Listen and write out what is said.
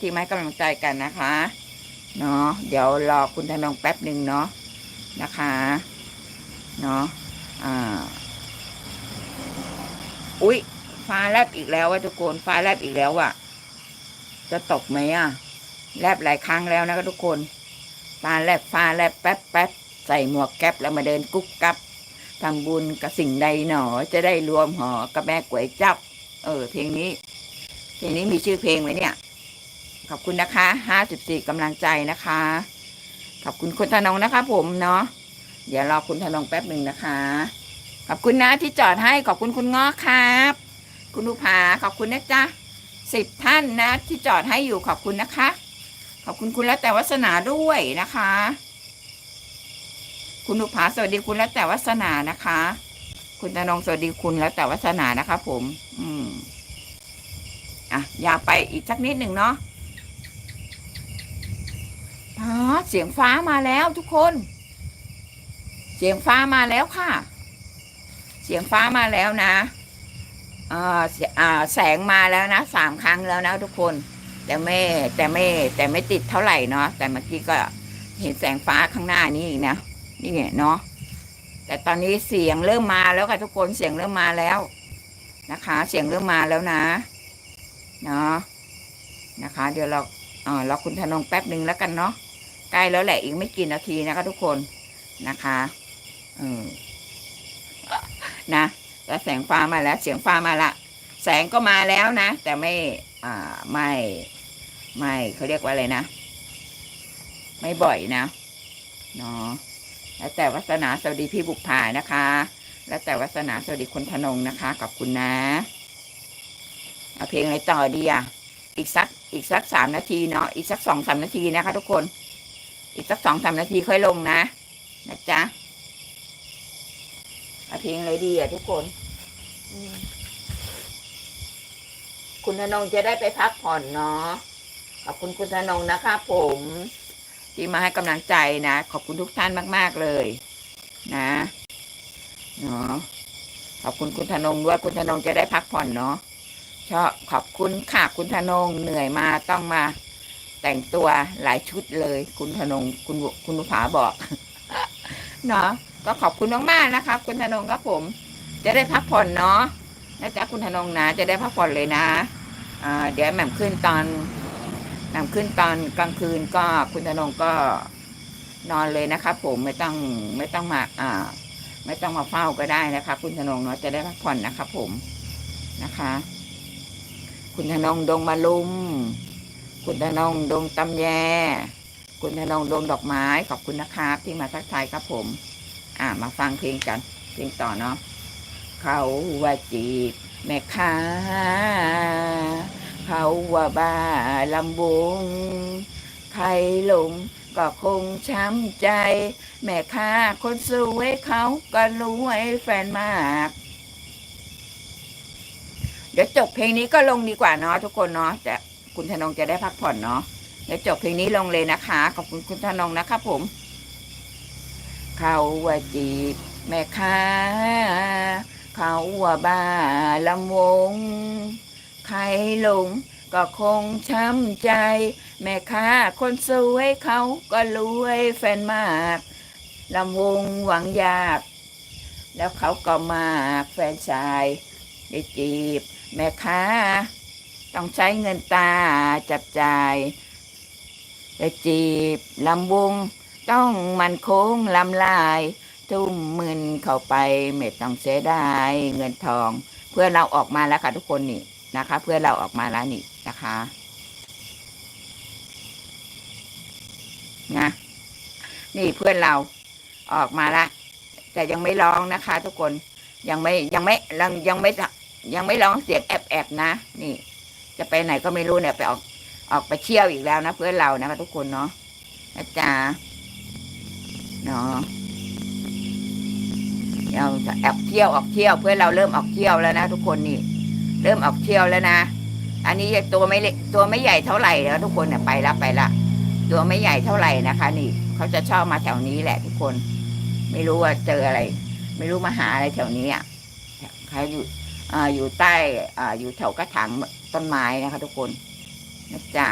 ที่มาให้กำลังใจกันนะคะเนาะเดี๋ยวรอคุณธนงแป๊บหนึ่งเนาะนะคะเนาะอ่าอุ๊ยฟ้าแลบอีกแล้วว่าทุกคนฟ้าแลบอีกแล้วอะจะตกไหมอะแลบหลายครั้งแล้วนะคะทุกคนฟ้าแลบฟ้าแลบแป๊บแป๊บใส่หมวกแก๊ปแล้วมาเดินกุ๊กกับทำบุญกับสิ่งใดหนอ จะได้รวมหอกับแม่ก๋วยจับ เออ เพลงนี้ เพลงนี้มีชื่อเพลงไหมเนี่ย ขอบคุณนะคะห้าสิบสี่กำลังใจนะคะ ขอบคุณคุณธนงนะคะ ผมเนาะเดี๋ยวรอคุณธนงแป๊บหนึ่งนะคะ ขอบคุณนะที่จอดให้ขอบคุณคุณง้อครับ คุณลูกผาขอบคุณนะจ๊ะสิบท่านนะ ที่จอดให้อยู่ขอบคุณนะคะ ขอบคุณคุณแล้วแต่วัสนาด้วยนะคะ คุณลูกผาสวัสดีคุณแล้วแต่วัสนานะคะ คุณธนงสวัสดีคุณแล้วแต่วัสนานะคะ ผม อืมอะอยากไปอีกสักนิดหนึ่งเนาะ อ๋อเสียงฟ้ามาแล้วทุกคน เสียงฟ้ามาแล้วค่ะ เสียงฟ้ามาแล้วนะอ่าเอ่าแสงมาแล้วนะสามครั้งแล้วนะทุกคน แต่ไม่แต่ไม่แต่ไม่ติดเท่าไหร่เนาะแต่เมื่อกี้ก็เห็นแสงฟ้าข้างหน้านี่อีกนะนี่เนาะแต่ตอนนี้เสียงเริ่มมาแล้วค่ะทุกคนเสียงเริ่มมาแล้วนะคะ เสียงเริ่มมาแล้วนะเนาะนะคะ เดี๋ยวเรา ออเราคุณธนงแป๊บหนึ่งแล้วกันเนาะใกล้แล้วแหละอีกไม่กี่นาทีนะคะทุกคนนะคะเออนะแล้วแสงฟ้ามาแล้ว เสียงฟ้ามาละแสงก็มาแล้วนะ แต่ไม่ อ่าไม่ไม่เขาเรียกว่าอะไรนะ ไม่บ่อยนะเนาะแล้วแต่วัสนาสวัสดีพี่บุกผานะคะ แล้วแต่วัสนาสวัสดีคุณธนงนะคะขอบคุณนะ เอาเพลงอะไรต่อดีอะ อีกสัก อีกสักสามนาทีเนาะอีกสักสองสามนาทีนะคะ ทุกคน อีกสักสองสามนาทีค่อยลงนะนะจ๊ะเอาเพลงอะไรดีอะทุกคนคุณธนงจะได้ไปพักผ่อนเนาะขอบคุณคุณธนงนะคะผมที่มาให้กำลังใจนะ ขอบคุณทุกท่านมาก ๆ เลย นะเนาะขอบคุณคุณธนงด้วยคุณธนงจะได้พักผ่อนเนาะ ชอบขอบคุณค่ะคุณธนงเหนื่อยมาต้องมาแต่งตัวหลายชุดเลย คุณธนงคุณคุณนุภาบอกเนาะก็ขอบคุณมากๆนะคะคุณธนงครับผม จะได้พักผ่อนเนาะนะจ๊ะคุณธนงนะ จะได้พักผ่อนเลยนะอ่าเดี๋ยวแหม่มขึ้นตอนแหม่มขึ้นตอนกลางคืนก็คุณธนงก็นอนเลยนะคะผมไม่ต้องไม่ต้องมาอ่า ไม่ต้องมาเฝ้าก็ได้นะคะ คุณธนงเนาะจะได้พักผ่อนนะคะผมนะคะ คุณธนงดงมาลุม คุณธนงดงตำแย คุณธนงดงดอกไม้ ขอบคุณนะครับที่มาทักทายครับผม อ่ามาฟังเพลงกัน เพลงต่อเนาะเขาว่าจีบแม่ค้าเขาว่าบ้าลำวงใครหลงก็คงช้ำใจ แม่ค้าคนสวยเขาก็รวยแฟนมาก เดี๋ยวจบเพลงนี้ก็ลงดีกว่าเนาะทุกคนเนาะจะคุณธนงจะได้พักผ่อนเนาะเดี๋ยวจบเพลงนี้ลงเลยนะคะขอบคุณคุณธนงนะครับผม เขาว่าจีบแม่ค้าเขาว่าบ้าลำวง ใครหลงก็คงช้ำใจ แม่ค้าคนสวยเขาก็รวยแฟนมากลำวงหวังยาก แล้วเขาก็มากแฟนชาย ได้จีบ แม่ค้าต้องใช้เงินตาจับจ่ายได้จีบลำวง ต้องมันโค้งลำลาย ทุ่มมืนเข้าไปไม่ต้องเสียดายเงินทอง เพื่อเราออกมาแล้วค่ะทุกคนนี่นะคะ เพื่อเราออกมาแล้วนี่นะคะนะนี่เพื่อนเราออกมาละแต่ยังไม่ร้องนะคะ ทุกคนยังไม่ยังไม่ยังยังไม่ ยังไม่ร้องเสียงแอบแอบนะ นี่ จะไปไหนก็ไม่รู้เนี่ยไปออกออกไปเที่ยวอีกแล้วนะเพื่อนเรานะคะทุกคนเนาะนะจ๊ะเนาะเราจะแอบเที่ยวออกเที่ยว เพื่อนเราเริ่มออกเที่ยวแล้วนะทุกคนนี่ เริ่มออกเที่ยวแล้วนะอันนี้ตัวไม่เล็กตัวไม่ใหญ่เท่าไหร่แล้วทุกคนเนี่ยไปละไปละตัวไม่ใหญ่เท่าไหร่นะคะ นี่เขาจะชอบมาแถวนี้แหละ ทุกคน ไม่รู้ว่าเจออะไร ไม่รู้มาหาอะไรแถวนี้อะเขาอยู่ อ่าอยู่ใต้อ่าอยู่แถวกระถางต้นไม้นะคะ ทุกคนนะจ๊ะ